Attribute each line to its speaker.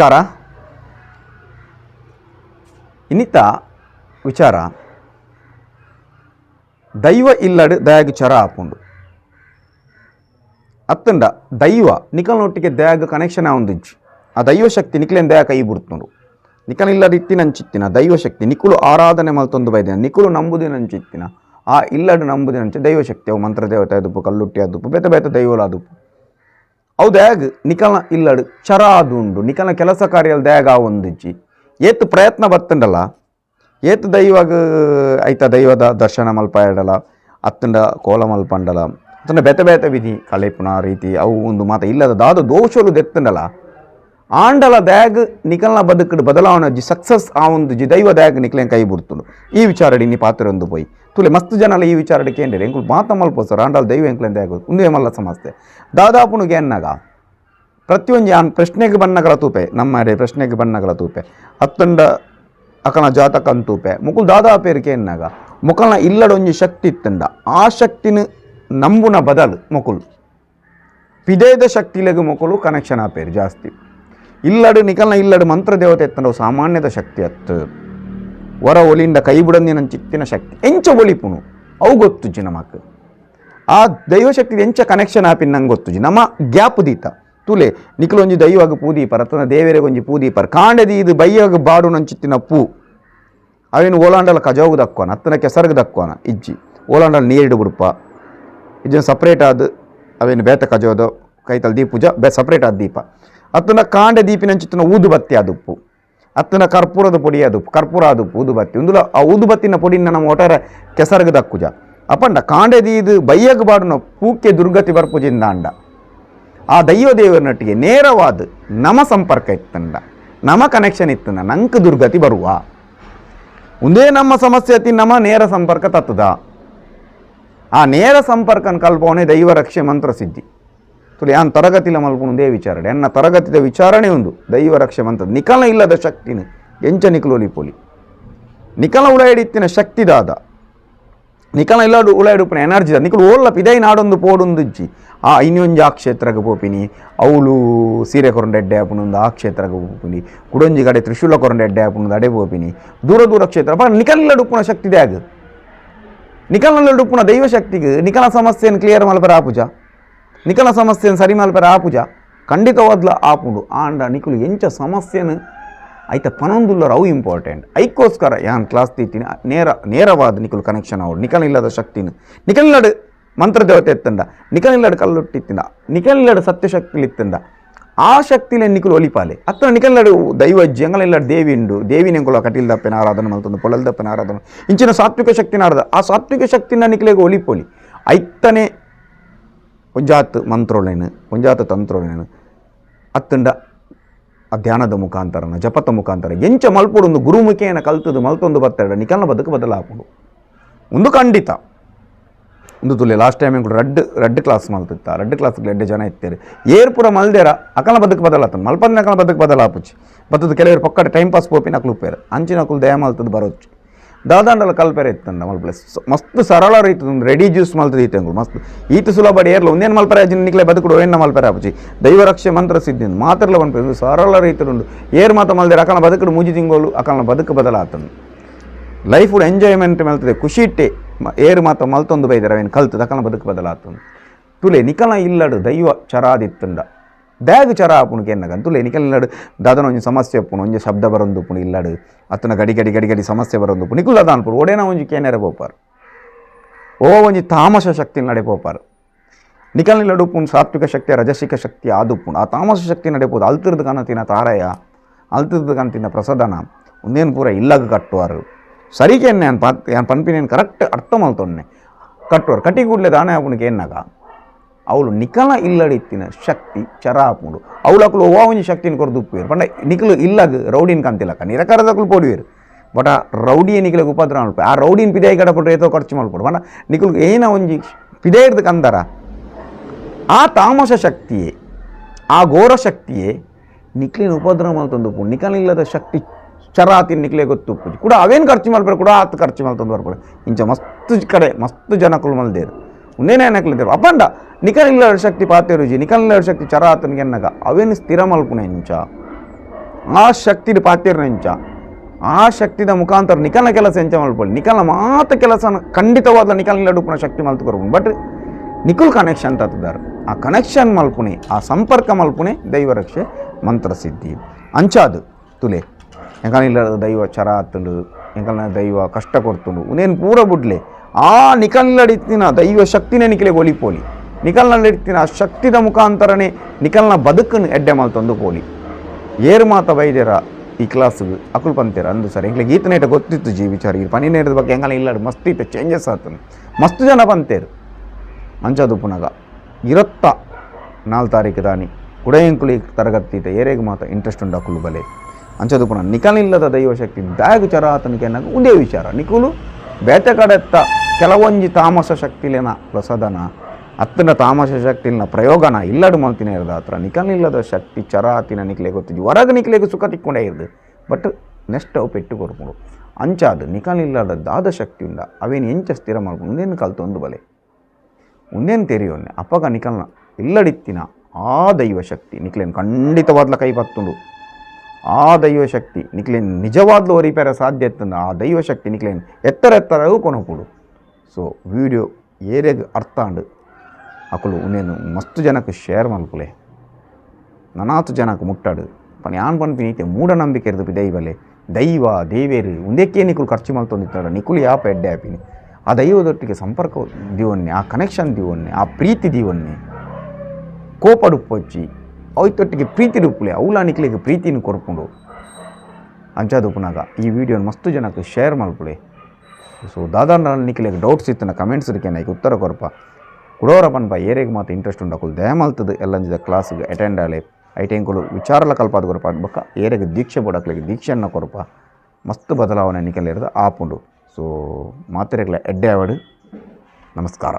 Speaker 1: ನಮಸ್ಕಾರ. ಇನ್ನಿತ ವಿಚಾರ. ದೈವ ಇಲ್ಲಡು ದಯಾಗ ಚರ ಆಪುಂಡು ಅತ್ತಂಡ, ದೈವ ನಿಕಲ್ನೊಟ್ಟಿಗೆ ದಯಾಗ ಕನೆಕ್ಷನ್ ಆವೊಂದಿಜ್ಜಿ ಆ ದೈವ ಶಕ್ತಿ ನಿಖಿಲೇನ್ ದಯಾ ಕೈ ಬಿಡ್ತುಂಡು. ನಿಖಲ್ ಇಲ್ಲದ ಇತ್ತಿನಂಚಿತ್ತಿನ ದೈವ ಶಕ್ತಿ. ನಿಖುಲು ಆರಾಧನೆ ಮಲ್ತೊಂದು ಬೈದಿನ ನಿಖುಲು ನಂಬುದಿನಂಚಿತ್ತಿನ ಆ ಇಲ್ಲಡು ನಂಬುದಿನಂಚ ದೈವ ಶಕ್ತಿ ಅವು ಮಂತ್ರ ದೇವತೆ ಅದುಪು ಕಲ್ಲುಟ್ಟಿ ಅದುಪು ಬೇತೆ ಬೇತ ದೈವಲ ಅದುಪ್ಪು ಅವು ದ್ಯಾಗ್ ನಿಕಲ್ನ ಇಲ್ಲಡು ಚರ ಉಂಡು ನಿಕಲ್ನ ಕೆಲಸ ಕಾರ್ಯಲ್ ದ್ಯಾಗ್ ಆ ಒಂದಿಜ್ಜಿ ಏತ್ ಪ್ರಯತ್ನ ಬರ್ತಂಡಲ್ಲ? ಏತ್ ದೈವಾಗ, ಐತ ದೈವದ ದರ್ಶನ ಮಲ್ಪ ಇಡಲ ಅತ್ತಂಡ ಕೋಲ ಮಲ್ಪಂಡಲ ಅತ್ತಂಡ ಬೆತ ಬೇತೆ ವಿಧಿ ಕಳೆಪುನ ರೀತಿ, ಅವು ಒಂದು ಮಾತ ಇಲ್ಲದ ದಾದ ದೋಷಲು ದೆತ್ತಂಡಲ್ಲ? ಆಂಡಲ ದ್ಯಾಗ್ ನಿಕಲ್ನ ಬದುಕಡು ಬದಲಾವಣೆ ಸಕ್ಸಸ್ ಆ ಒಂದು ಜಿ ದೈವ ದ್ಯಾಗ್ ನಿಕ್ಲೇನ್ ಕೈ ಬಿಡ್ತು ಈ ವಿಚಾರಡಿ ನೀ ಪಾತ್ರ ಒಂದು ಪೋಯಿ ತುಲೆ ಮಸ್ತ್ ಜನಲ ಈ ವಿಚಾರಕ್ಕೆ ಕೇಂದ್ರ ಎಂಕುಲು ಮಾತ ಮಲ್ಪೋಸರು ಆಂಡಲ ದೈವ ಎಂಕ್ಲೆಂದ ದ್ಯಾಗ್ ಉಂದು ಏಮಲ್ಲ ಸಮಸ್ಯೆ ದಾದಾಪುನು ಎನ್ನಾಗ? ಪ್ರತಿಯೊಂದು ಯಾನ್ ಪ್ರಶ್ನೆಗೆ ಬಣ್ಣಗಳ ತೂಪೆ, ನಮ್ಮ ಅಡೆ ಪ್ರಶ್ನೆಗೆ ಬಣ್ಣಗಳ ತೂಪೆ. ಹತ್ತಂಡ ಅಕನ ಜಾತಕ ಅಂತೂಪೆ ಮುಕುಲ್ ದಾದಾ ಪೇರಿಕೆ ಎನ್ನಾಗ? ಮುಕಲ್ನ ಇಲ್ಲಡೊಂಜಿ ಶಕ್ತಿ ಇತ್ತಂಡ ಆ ಶಕ್ತಿನ ನಂಬುನ ಬದಲು ಮುಕುಲು. ಪಿದೇದ ಶಕ್ತಿಲೆಗೆ ಮುಕುಲು ಕನೆಕ್ಷನ್ ಆಪೇರು ಜಾಸ್ತಿ. ಇಲ್ಲಡು ನಿಕಲ್ನ ಇಲ್ಲಡು ಮಂತ್ರ ದೇವತೆ ಎತ್ತಂಡ ಸಾಮಾನ್ಯದ ಶಕ್ತಿ ಅತ್ತು. ಹೊರ ಒಲಿಂದ ಕೈ ನನ್ನ ಚಿತ್ತಿನ ಶಕ್ತಿ. ಎಂಚ ಒಲಿಪುನು ಅವು ಗೊತ್ತುಜಿ ನಮಕ್. ಆ ದೈವಶಕ್ತಿ ಎಂಚ ಕನೆಕ್ಷನ್ ಆಪಿನ ನಂಗೆ ಗೊತ್ತುಜಿ ನಮ್ಮ ಗ್ಯಾಪ್ ದೀತ ತುಲೆ ನಿಖಲೊಂಜಿ ದೈವಾಗ ಪೂದೀಪರ ತನ್ನ ಒಂಜಿ ಪೂದೀಪರ. ಕಾಂಡೆದಿ ಇದು ಬೈಯಾಗ ಬಾಡು ನಂಚಿತ್ತಿನ ಪೂ. ಅವೇನು ಓಲಾಂಡಲ ಕಜಾವು ದಕ್ಕೋನ ಅತ್ತನ ಕೆಸರ್ಗ ದಕ್ಕೋನ ಇಜ್ಜಿ. ಓಲಾಂಡಲ ನೀರಿಡು ಬಿಡುಪ ಇಜ್ಜನ ಸಪ್ರೇಟ್ ಆದ ಅವೇನು ಬೇತ ಕಜೋದು ಕೈತಲ್ ದೀಪುಜ, ಬೇ ಸಪ್ರೇಟ್ ಆದ ದೀಪ. ಅತ್ತನ ಕಾಂಡ ದೀಪಿನಂಚಿತ್ತಿನ ಊದು ಬತ್ತಿ ಆದುಪ್ಪು ಅತ್ತನ ಕರ್ಪೂರದ ಪೊಡಿ ಅದು, ಕರ್ಪೂರ ಅದು, ಊದುಬತ್ತಿ. ಬತ್ತಿ ಒಂದುಲ ಆ ಊದುಬತ್ತಿನ ಪೊಡಿನ ನಮ್ಮ ಒಟ್ಟಾರೆ ಕೆಸರ್ಗ ದಕ್ಕುಜ ಅಪ್ಪಂಡ ಕಾಂಡೆದಿ ಇದು ಬೈಯಗ ಬಾಡನ ಪೂಕ್ಕೆ ದುರ್ಗತಿ ಬರ್ಪುಜಿಂದ ಅಂಡ ಆ ದೈವ ದೇವರನೊಟ್ಟಿಗೆ ನೇರವಾದ ನಮ ಸಂಪರ್ಕ ಇತ್ತಂಡ ನಮ ಕನೆಕ್ಷನ್ ಇತ್ತಂಡ ನಂಕ ದುರ್ಗತಿ ಬರುವ. ಒಂದೇ ನಮ್ಮ ಸಮಸ್ಯೆ ಅತಿ ನಮ್ಮ ನೇರ ಸಂಪರ್ಕ ತತ್ತದ. ಆ ನೇರ ಸಂಪರ್ಕನ ಕಲ್ಪವನೇ ದೈವ ರಕ್ಷೆ ಮಂತ್ರ ಸಿದ್ಧಿ. ತುಳಿ ಯಾನ್ ತರಗತಿಲ ಮಲ್ಪುಂದೇ ವಿಚಾರಣೆ. ಅನ್ನ ತರಗತಿದ ವಿಚಾರಣೆ ಒಂದು. ದೈವ ರಕ್ಷೆ ಮಂತ್ರ ನಿಕಲ ಇಲ್ಲದ ಶಕ್ತಿನ. ಎಂಚ ನಿಕಲೋಲಿ ಪೊಲಿ. ನಿಕಲ ಉಳಾಯಿಡಿತ್ತಿನ ಶಕ್ತಿ ದಾದ ನಿಕಲ ಇಲ್ಲಾಡು ಉಳಾಯಿಡುಪಿನ ಎನರ್ಜಿ ನಿಕಲು ಓಲ್ಲ ಪಿದೈ ನಾಡೊಂದು ಪೋಡೊಂದುಜ್ಜಿ. ಆ ಇನ್ನೊಂಜಿ ಆ ಕ್ಷೇತ್ರಕ್ಕೆ ಪೋಪಿನಿ. ಅವಳು ಸೀರೆ ಕೊರಂಡ ಎಡ್ಡೆ ಆಪುನೊಂದು ಆ ಕ್ಷೇತ್ರಕ್ಕೆ ಪೋಪಿನಿ. ಕುಡೊಂಜಿ ಕಡೆ ತ್ರಿಶೂಲ ಕೊರಂಡ ಎಡ್ಡೆ ಆಪುನೊಂದು ಅಡೆ ಪೋಪಿನಿ. ದೂರ ದೂರ ಕ್ಷೇತ್ರ. ಬಟ್ ನಿಕಲ್ ಇಲ್ಲಡುಪ್ಪುನ ಶಕ್ತಿ ಆಗ. ನಿಕಲ್ನಲ್ಲಿ ಉಡುಪುನ ದೈವ ಶಕ್ತಿಗೆ ನಿಕಲ ಸಮಸ್ಯೆಯನ್ನು ಕ್ಲಿಯರ್ ಮಲ್ಪರ ಆಪುಜ ನಿಕಲ ಸಮಸ್ಯೆಯನ್ನು ಸರಿ ಮಲ್ಪರ ಆಪುಜ ಖಂಡಿತವಾದ್ಲ ಆಪುಂಡು ಆಂಡ ನಿಕಲು ಎಂಚ ಸಮಸ್ಯೆನ ಐತ ಪನೊಂದುಲ್ಲರ ಅವು ಇಂಪಾರ್ಟೆಂಟ್ ಐಕ್ಕೋಸ್ಕರ ಯಾನ್ ಕ್ಲಾಸ್ ತೀತಿನ ನೇರ ನೇರವಾದ ನಿಕಲು ಕನೆಕ್ಷನ್ ಅವಳು ನಿಕಲ್ ಇಲ್ಲದ ಶಕ್ತಿನ ನಿಕಲ್ ಇಲ್ಲಡು ಮಂತ್ರ ದೇವತೆ ಎತ್ತಂಡ ನಿಕಲ್ ಇಲ್ಲಡು ಕಲ್ಲುಟ್ಟಿತ್ತಿಂದ ನಿಕಲ್ ಇಲ್ಲಡು ಸತ್ಯಶಕ್ತಿ ಇತ್ತಂಡ ಆ ಶಕ್ತಿಲೆ ನಿಕಲು ಒಲಿಪಾಲೆ ಅತ್ತ ನಿಕಲ್ಲಡು ದೈವಜ್ಜಿ ಅಂಗಲ ಇಲ್ಲಡು ದೇವಿ ಉಂಡು ದೇವಿ ನೆಂಕುಲ ಕಟೀಲ್ ದಪ್ಪನ ಆರಾಧನೆ ಮಲ್ತೊಂದು ಪೊಳಲ್ ದಪ್ಪನ ಆರಾಧನೆ ಇಂಚಿನ ಸಾತ್ವಿಕ ಶಕ್ತಿನ ಆಡದ ಆ ಸಾತ್ವಿಕ ಶಕ್ತಿನ ನಿಕಲೆಗೆ ಒಲಿಪೊಲಿ ಐತ್ತನೆ ಒಂಜಾತ್ ಮಂತ್ರೋಳೇನು ಒಂಜಾತ್ ತಂತ್ರೋಳೇನು ಅತ್ತಂಡ ಆ ಧ್ಯಾನದ ಮುಖಾಂತರನ ಜಪತ ಮುಖಾಂತರ, ಎಂಚ ಮಲ್ಪೊಡೊಂದು ಗುರುಮುಖೇನ ಕಲ್ತದು ಮಲ್ತೊಂದು ಬತ್ತಡ ನಿಕಲ್ನ ಬದುಕು ಬದಲಾಪುಡು ಒಂದು ಖಂಡಿತ. ಒಂದು ತುಲೆ ಲಾಸ್ಟ್ ಟೈಮ್ ಕೂಡ ರೆಡ್ ರೆಡ್ ಕ್ಲಾಸ್ ಮಲ್ತಿತ್ತ. ರೆಡ್ ಕ್ಲಾಸ್ ರೆಡ್ ಜನ ಇತ್ತೇರು. ಏರ್ ಪೂರ ಮಲ್ದೇರ, ಅಕಲ ಬದುಕು ಬದಲಾತ ಮಲ್ಪಂದ ಅಕಲ ಬದುಕು ಬದಲಾಪುಚ್ಚಿ. ಬತ್ತದ ಕೆಲವರು ಪಕ್ಕಡೆ ಟೈಮ್ ಪಾಸ್ ಪೋಪಿನ ಅಕ್ಲುಪ್ಪೇರು ಅಂಚಿನ ಅಕುಲು ದಯ ಮಲ್ತದ್ದು ಬರೋಚ್ಚು. ದಾದಾಂಡಲ ಕಲ್ಪೆರೆ ಇತ್ತಂಡ ಮಲ್ಪಲೆ ಮಸ್ತ್ ಸರಳ ರೀತಿ ರೆಡಿ ಜ್ಯೂಸ್ ಮಲ್ತದ ಈತಂಗಳು ಮಸ್ತ್ ಈತ ಸುಲಭ ಏರ್ಲ, ಒಂದೇನು ಮಲ್ಪರೆ ಅಜಿನ ನಿಕ್ಲೆ ಬದುಕುಡು, ಏನ ಮಲ್ಪರೆ ಆಪುಚಿ ದೈವ ರಕ್ಷೆ ಮಂತ್ರ ಸಿದ್ಧಿಂದು ಮಾತ್ರಲ ಬಂದ್ಪೇರು ಸರಳ ರೀತಿ ಉಂಡು ಏರ್ ಮಾತ ಮಲ್ದೇರ ಅಕಲ ಬದುಕುಡು, ಮುಜಿ ತಿಂಗೋಲು ಅಕಲ್ನ ಬದುಕು ಬದಲಾತಂದು ಲೈಫ್ ಎಂಜಾಯ್ಮೆಂಟ್ ಮಲ್ತದೆ, ಖುಷಿ ಇಟ್ಟೆ ಏರ್ ಮಾತ ಮಲ್ತೊಂದು ಬೈದರ, ಅವೇನು ಕಲ್ತು ದಕನ ಬದುಕು ಬದಲಾತಂದು ತುಲೆ ನಿಕಲ ಇಲ್ಲಡು, ದೈವ ಚರಾದಿತ್ತಂಡ. ದ್ಯಾಗ್ ಚರ ಆಪುಣಿಗೆ ಎನ್ನಗ ತುಲೆ ನಿಕಲ್ ಇಲ್ಲಡು ದಾದನ ಒಂಜಿ ಸಮಸ್ಯೆ ಅಪ್ಪುನು ಒಂಜಿ ಶಬ್ದ ಬರೊಂದು ಪುಣಿ ಇಲ್ಲಡು ಅತ್ತನ ಗಡಿ ಗಡಿ ಗಡಿ ಗಡಿ ಸಮಸ್ಯೆ ಬರೊಂದು ಪುಣಿ ನಿಕುಲ ಅನ್ಪುರು ಒಡೇನ ಒಂಜಿ ಕೇನೆರೆ ಪೋಪಾರು ಓ ಒಂಜಿ ತಾಮಸ ಶಕ್ತಿ ನಡೆ ಪೋಪಾರು ನಿಕಲ್ ನಿಲ್ಲಡು ಪುಣ್ ಸಾತ್ವಿಕ ಶಕ್ತಿ ರಜಸಿಕ ಶಕ್ತಿ ಆದುಪ್ಪುಣು ಆ ತಾಮಸ ಶಕ್ತಿ ನಡೆಪೋದು ಅಲ್ತಿರ್ದು ಕನತಿನ ತಾರಯ ಅಲ್ತಿರ್ದು ಕನತಿನ ಪ್ರಸಾದನ ಒಂದೇನು ಪೂರ ಇಲ್ಲಗ ಕಟ್ಟುವಾರು ಸರಿಗೆ ಎನ್ನೆ ಅನ್ ಪಾತ್ ಯಾನ್ ಪನ್ಪಿನೇನು ಕರೆಕ್ಟ್ ಅರ್ಥ ಮಲ್ತೊನ್ನೆ ಕಟ್ಟುವರು ಕಟ್ಟಿ ಕೂಡಲೇ ದಾನೆ ಆಪುಣಿಗೆ ಎನ್ನಗ ಅವಳು ನಿಖಲ ಇಲ್ಲಡಿತ್ತಿನ ಶಕ್ತಿ ಚರ ಆಪುಂಡು ಅವಳು ಅಕಲು ಓವಾ ಒಂಜಿ ಶಕ್ತಿನ ಕೊರದು ಉಪ್ಪುವೇರು ಪಂಡ ನಿಖಲು ಇಲ್ಲಗ ರೌಡಿನ ಕಂತಿಲ್ಲಕ ನಿರಕರದಕಲು ಪೋಡುವೇರು ಬಟ್ ಆ ರೌಡಿಯ ನಿಕಲಿಗೆ ಉಪದ್ರ ಮಲ್ಪೆ ಆ ರೌಡಿನ ಪಿದಾಯಿ ಕಡೆ ಕೊಟ್ಟರೆ ಏತೋ ಖರ್ಚು ಮಲ್ಪಡು ಪಂಡ ನಿಖಲು ಏನ ಒಂಜಿ ಪಿದಾಯಿರ್ದು ಕಂದರ? ಆ ತಾಮಸ ಶಕ್ತಿಯೇ, ಆ ಘೋರ ಶಕ್ತಿಯೇ ನಿಕ್ಲಿನ ಉಪದ್ರ ಮಾಡ್ತಂದು ಪು ಇಲ್ಲದ ಶಕ್ತಿ ಚರಾತಿ ನಿಕ್ಲೆ ಗೊತ್ತು ಕೂಡ ಅವೇನು ಖರ್ಚು ಮಾಡ್ಬೇಕು? ಕೂಡ ಆತ ಖರ್ಚು ಮಲ್ತೊಂದು ಬರ್ಬೋದು ಇಂಚ ಮಸ್ತ್ ಕಡೆ, ಮಸ್ತ್ ಜನಕುಲು ಮಲ್ದೇರು. ಉನ್ನೇನೆ ಏನಕ್ಲಿದ್ದೇರು ಅಪ್ಪಂಡ ನಿಕಲಿಲ್ಲದ ಶಕ್ತಿ ಪಾತೆ ರುಜಿ ನಿಕಲಿಲ್ಲದ ಶಕ್ತಿ ಚರಾತನಿಗೆ ಎನ್ನಗ ಅವೇನು ಸ್ಥಿರ ಮಲ್ಪುನೆ ಇಂಚ ಆ ಶಕ್ತಿದ ಪಾತಿರ ಹೆಂಚ ಆ ಶಕ್ತಿದ ಮುಖಾಂತರ ನಿಖಲ್ನ ಕೆಲಸ ಹೆಂಚ ಮಲ್ಪೊಲಿ ನಿಖಲ್ನ ಮಾತ ಕೆಲಸ ಖಂಡಿತವಾದ ನಿಖಲ್ನ ಡುಪುನ ಶಕ್ತಿ ಮಲ್ತು ಕೊರ್ಬೋದು ಬಟ್ ನಿಖುಲ್ ಕನೆಕ್ಷನ್ ತತ್ತಿದ್ದಾರೆ ಆ ಕನೆಕ್ಷನ್ ಮಲ್ಪುನೆ ಆ ಸಂಪರ್ಕ ಮಲ್ಪುನೆ ದೈವ ರಕ್ಷೆ ಮಂತ್ರ ಸಿದ್ಧಿ ಅಂಚಾದು ತುಲೆ ಎಂಕಲ್ನ ದೈವ ಚರ ಆತುಂಡು ಎಂಕಲ್ನ ದೈವ ಕಷ್ಟ ಕೊಡ್ತುಂಡು ಉನೇನು ಪೂರ ಬುಡ್ಲೆ ಆ ನಿಖಲ್ನಡಿತ್ತಿನ ದೈವ ಶಕ್ತಿನೇ ನಿಖಿಲೆ ಒಲಿಪೋಲಿ ನಿಖಲ್ನಲ್ಲಿಡ್ತಿನ ಆ ಶಕ್ತಿದ ಮುಖಾಂತರನೇ ನಿಖಲ್ನ ಬದುಕನ್ನು ಎಡ್ಡೆ ಮಲ್ತೊಂದು ಪೋಲಿ. ಏರು ಮಾತ ವೈದ್ಯರ ಈ ಕ್ಲಾಸ್ಗೆ ಅಕುಲ್ ಪಂತೀರ ಅಂದು ಸರ್. ಎಂಗ್ಲೆ ಗೀತನೇಟ ಗೊತ್ತಿತ್ತು ಜೀ ವಿಚಾರ ಈ ಪನಿ ನೇರದ ಬಗ್ಗೆ ಹೆಂಗಲ್ಲ ಇಲ್ಲ ಮಸ್ತ್ ಇತ್ತು ಚೇಂಜಸ್ ಆತನು. ಮಸ್ತ್ ಜನ ಪಂತೇರು. ಅಂಚದು ಪುನಗ. ಇರತ್ತ ನಾಲ್ಕು ತಾರೀಕು ದಾನಿ. ಕುಡೆಯಂಕುಲಿ ತರಗತಿ ಏರೇಗ ಮಾತ ಇಂಟ್ರೆಸ್ಟ್ ಉಂಡು ಅಕುಲು ಬಲೆ. ಅಂಚದು ಪುನಃ ನಿಖಲಿಲ್ಲದ ದೈವಶಕ್ತಿ ಬ್ಯಾಗ್ ಚರ ಆತನಿಗೆ ಅನ್ನಗ ಒಂದೇ ವಿಚಾರ. ನಿಖುಲು ಬೇಟೆಕಡೆತ್ತ ಕೆಲವೊಂಜಿ ತಾಮಸ ಶಕ್ತಿಲೇನ ಪ್ರಸದನ, ಅತ್ತನ ತಾಮಸ ಶಕ್ತಿಲಿನ ಪ್ರಯೋಗನ ಇಲ್ಲಡು ಮಲ್ತಿನ ಇರದ. ಹತ್ರ ನಿಕಲಿಲ್ಲದ ಶಕ್ತಿ ಚರ ಆತಿನ ನಿಖಲೆ ಗೊತ್ತಿದ್ವಿ. ಹೊರಗೆ ನಿಖಲೆಗೆ ಸುಖ ತಿಕ್ಕೊಂಡೇ ಇರ್ದು. ಬಟ್ ನೆಕ್ಸ್ಟ್ ಅವು ಪೆಟ್ಟು ಕೊರ್ಕೊಂಡು ಅಂಚಾದ ನಿಕಲಿಲ್ಲದ ದಾದ ಶಕ್ತಿ ಉಂಡ ಅವೇನು ಎಂಚ ಸ್ಥಿರ ಮಾಡ್ಕೊಂಡು ಮುಂದೇನು ಕಲ್ತೊಂದು ಬಲೆ. ಮುಂದೇನು ತೆರಿಯೋನ್ನೆ ಅಪ್ಪಗ ನಿಕಲ್ನ ಇಲ್ಲಡಿತ್ತಿನ ಆ ದೈವ ಶಕ್ತಿ ನಿಕ್ಲೇನು ಖಂಡಿತವಾದ್ಲ ಕೈ ಪತ್ತುಂಡು ಆ ದೈವ ಶಕ್ತಿ ನಿಕ್ಲೇನು ನಿಜವಾದ್ಲು ಒರಿಪೇರ ಸಾಧ್ಯ ಇತ್ತಂದ ಆ ದೈವ ಶಕ್ತಿ ನಿಕ್ಲೇನು ಎತ್ತರ ಎತ್ತರಗೂ ಕೊನಪುಡು. ಸೊ ವಿಡಿಯೋ ಏರೆಗ್ ಅರ್ಥ ಆಂಡು ಅಕುಲು ಉನೇನು ಮಸ್ತ್ ಜನಕ್ಕೆ ಶೇರ್ ಮಲ್ಪುಲೆ ನನಾತು ಜನಕ್ಕೆ ಮುಟ್ಟಾಡು ಪಣ ಯಾನ್ ಪನ್ಪಿ ನೀತೆ ಮೂಢನಂಬಿಕೆ ಇರ್ದು ದೈವಲೆ ದೈವ ದೇವೇರು ಒಂದೇಕೇ ನಿಕುಲು ಖರ್ಚು ಮಲ್ತೊಂದಿತ್ತಾಡ ನಿಕುಲು ಯಾಪ ಎಡ್ಡೆ ಆಪಿನಿ ಆ ದೈವದೊಟ್ಟಿಗೆ ಸಂಪರ್ಕ ದಿವನ್ನೆ ಆ ಕನೆಕ್ಷನ್ ದಿವನ್ನೆ ಆ ಪ್ರೀತಿ ದಿವನ್ನೆ ಕೋಪಡುಪ್ಪೊಚ್ಚಿ ಅವತ್ತೊಟ್ಟಿಗೆ ಪ್ರೀತಿ ಡುಪ್ಪುಲೆ ಅವಲ ನಿಕ್ಲಿಗೆ ಪ್ರೀತಿನ ಕೊರ್ಕೊಂಡು ಅಂಚಾದುಪ್ಪನಾಗ ಈ ವಿಡಿಯೋನ ಮಸ್ತ್ ಜನಕ್ಕೆ ಶೇರ್ ಮಲ್ಪುಳೆ ಸೊ ದಾದಾಂಡ ನಿಕ್ಲಿಗೆ ಡೌಟ್ಸ್ ಇತ್ತನ ಕಮೆಂಟ್ಸ್ ಇರ್ಕೇನೆ ಈಗ ಉತ್ತರ ಕೊರಪ ಕುಡೋರ ಪನ್ಪ ಏರೆಗೆ ಮಾತು ಇಂಟ್ರೆಸ್ಟ್ ಉಂಡಕುಲ್ ದಯಮಲ್ತದ ಎಲ್ಲಂಜಿದ ಕ್ಲಾಸ್ಗೆ ಅಟೆಂಡ್ ಆಲೆ ಐಟೆಂಕುಲು ವಿಚಾರಲ ಕಲ್ಪಾದ ಕೊರಪ ಬಕ್ಕ ಏರೆಗೆ ದೀಕ್ಷೆ ಬುಡಕ್ಲಿಗೆ ದೀಕ್ಷೆನ ಕೊರಪ ಮಸ್ತ್ ಬದಲಾವಣೆ ನಿಕಲಿರೋದು ಆಪುಂಡು ಸೊ ಮಾತ್ರೆಗಳ ಎಡ್ಡೆ ಅವಡು ನಮಸ್ಕಾರ